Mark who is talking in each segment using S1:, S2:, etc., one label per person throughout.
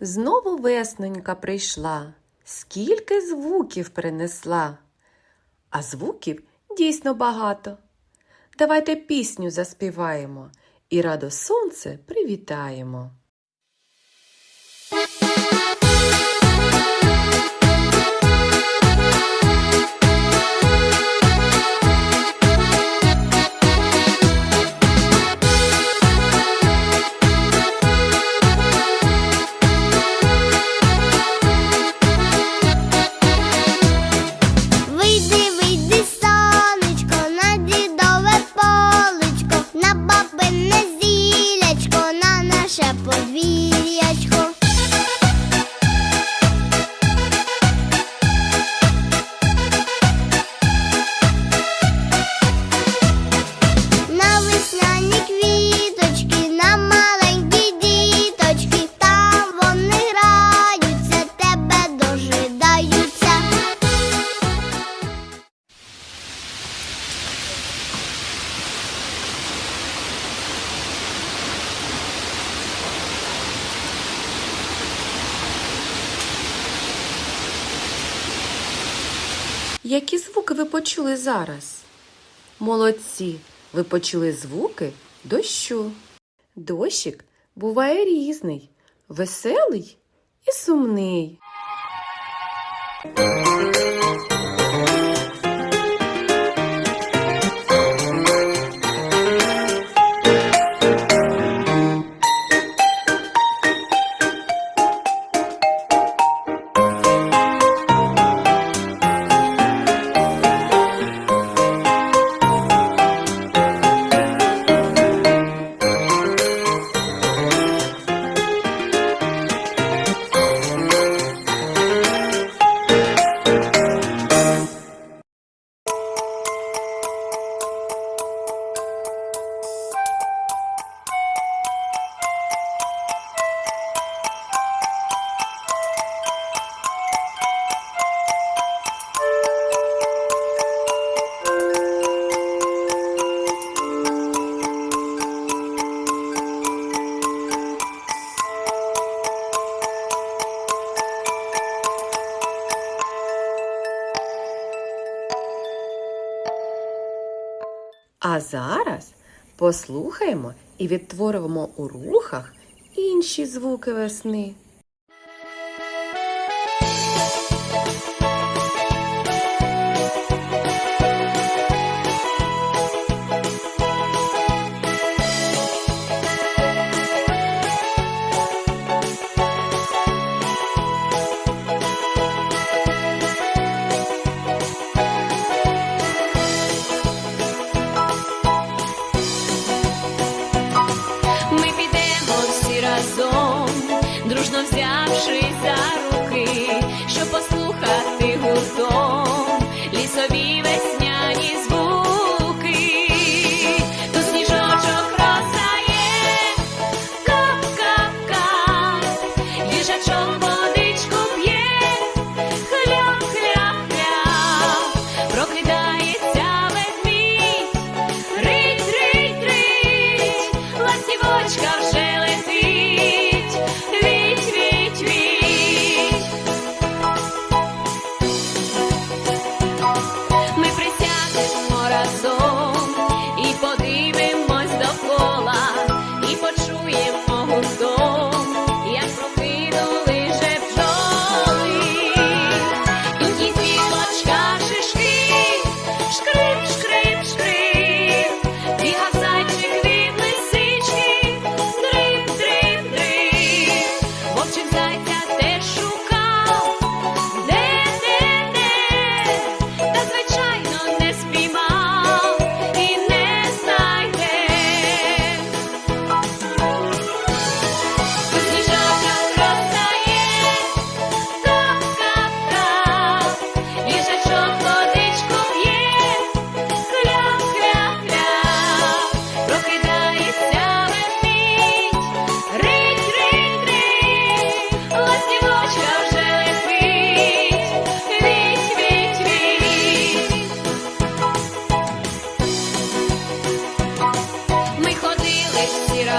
S1: Знову весненька прийшла, скільки звуків принесла, а звуків дійсно багато. Давайте пісню заспіваємо і радо сонце привітаємо. Які звуки ви почули зараз? Молодці! Ви почули звуки дощу. Дощик буває різний, веселий і сумний. А зараз послухаємо і відтворимо у рухах інші звуки весни.
S2: дружно взявшись за руки, щоб послухати гуртом лісові весняні звуки.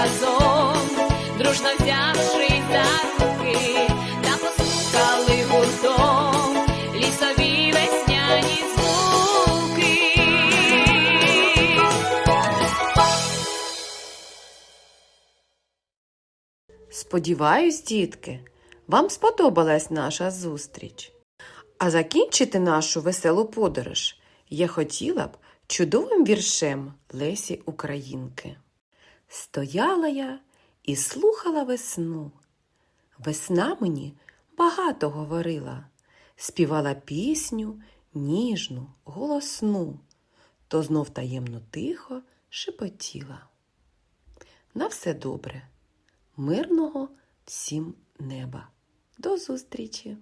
S2: разом, дружно взявши за руки, та послухали гуртом лісові весняні звуки.
S1: Сподіваюсь, дітки, вам сподобалась наша зустріч. А закінчити нашу веселу подорож я хотіла б чудовим віршем Лесі Українки. Стояла я і слухала весну. Весна мені багато говорила, співала пісню ніжну, голосну, то знов таємно тихо шепотіла. На все добре, мирного всім неба. До зустрічі!